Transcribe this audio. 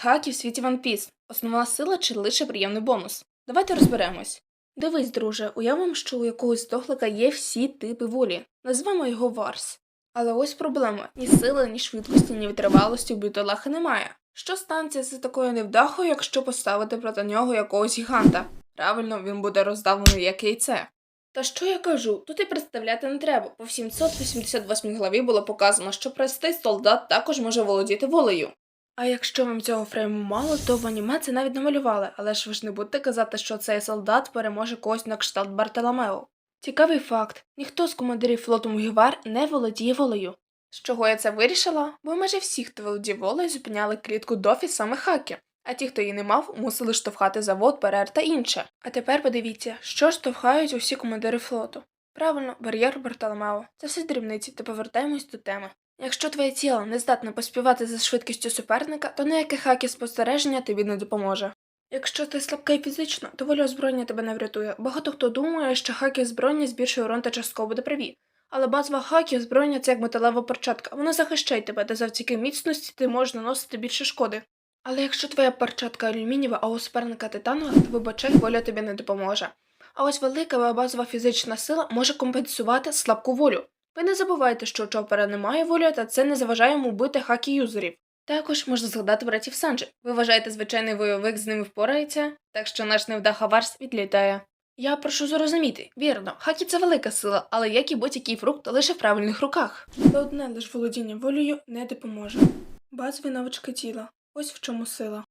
Хаки в світі One Piece – основна сила чи лише приємний бонус? Давайте розберемось. Дивись, друже, уявимо, що у якогось дохлика є всі типи волі. Назвемо його Варс. Але ось проблема: ні сили, ні швидкості, ні витривалості у бідолахи немає. Що станеться з такою невдахою, якщо поставити проти нього якогось гіганта? Правильно, він буде роздавлений як яйце. Та що я кажу, тут і представляти не треба, в 788 главі було показано, що простий солдат також може володіти волею. А якщо вам цього фрейму мало, то в аніме це навіть намалювали, але ж ви ж не будете казати, що цей солдат переможе когось на кшталт Бартоломео. Цікавий факт: ніхто з командирів флоту Мугівар не володіє волею. З чого я це вирішила? Бо майже всі, хто володіє волею, зупиняли клітку Дофі саме хаки, а ті, хто її не мав, мусили штовхати завод, перер та інше. А тепер подивіться, що штовхають усі командири флоту. Правильно, бар'єр Бартоломео. Це все дрібниці, та повертаємось до теми. Якщо твоє тіло не здатне поспівати за швидкістю суперника, то ніяке хакі спостереження тобі не допоможе. Якщо ти слабкий фізично, то воля озброєння тебе не врятує. Багато хто думає, що хакі озброєння збільшує урон та частково буде праві. Але базова хакі озброєння це як металева перчатка, вона захищає тебе, та завдяки міцності ти можеш наносити більше шкоди. Але якщо твоя перчатка алюмінієва, а у суперника титанова, то вибачай, воля тобі не допоможе. А ось велика базова фізична сила може компенсувати слабку волю. Ви не забувайте, що Чопера немає волі, та це не заважає йому бити хакі юзерів. Також можна згадати братів Санджі. Ви вважаєте, звичайний бойовик з ними впорається, так що наш невдаха Варс відлітає. Я прошу зрозуміти, вірно, хакі це велика сила, але як і будь-який фрукт лише в правильних руках. Та одне лише володіння волею не допоможе. Базові навички тіла. Ось в чому сила.